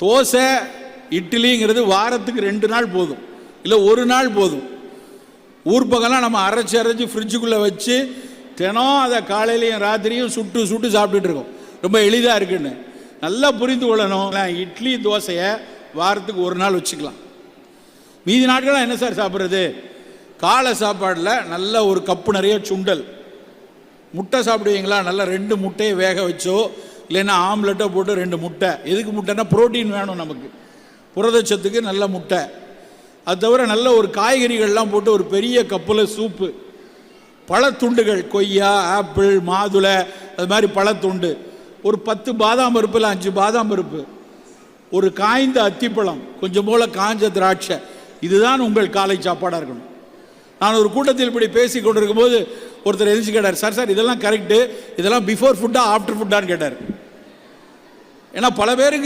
தோசை இட்லிங்கிறது வாரத்துக்கு ரெண்டு நாள் போதும். இல்லை ஒரு நாள் போதும். ஊர் பக்கம்லாம் நம்ம அரைச்சி அரைச்சி ஃப்ரிட்ஜுக்குள்ளே வச்சு தினம் அதை காலையிலையும் ராத்திரியும் சுட்டு சுட்டு சாப்பிட்டுட்டு இருக்கோம். ரொம்ப எளிதாக இருக்குன்னு. நல்லா புரிந்து கொள்ளணும். இட்லி தோசையை வாரத்துக்கு ஒரு நாள் வச்சுக்கலாம். மீதி நாட்களாக என்ன சார் சாப்பிட்றது? காலை சாப்பாடில் நல்ல ஒரு கப்பு நிறைய சுண்டல். முட்டை சாப்பிடுவீங்களா? நல்லா ரெண்டு முட்டையை வேக வச்சோ இல்லைன்னா ஆம்லெட்டை போட்டு ரெண்டு முட்டை. எதுக்கு முட்டைன்னா ப்ரோட்டீன் வேணும் நமக்கு. புரதச்சத்துக்கு நல்ல முட்டை. அது தவிர நல்ல ஒரு காய்கறிகள்லாம் போட்டு ஒரு பெரிய கப்பில் சூப்பு பழத்துண்டுகள் கொய்யா ஆப்பிள் மாதுளை அது மாதிரி பழத்துண்டு. ஒரு பத்து பாதாம் பருப்பு இல்லை அஞ்சு பாதாம் பருப்பு. ஒரு காய்ந்த அத்திப்பழம் கொஞ்சம் போல் காஞ்ச திராட்சை. இதுதான் உங்கள் காலை சாப்பாடாக இருக்கணும். நான் ஒரு கூட்டத்தில் இப்படி பேசி கொண்டிருக்கும் போது ஒருத்தர் எதிர்த்து கேட்டார் சார் சார் இதெல்லாம் கரெக்டு இதெல்லாம் பிஃபோர் ஃபுட்டா ஆஃப்டர் ஃபுட்டான்னு கேட்டார். ஏன்னா பல பேருக்கு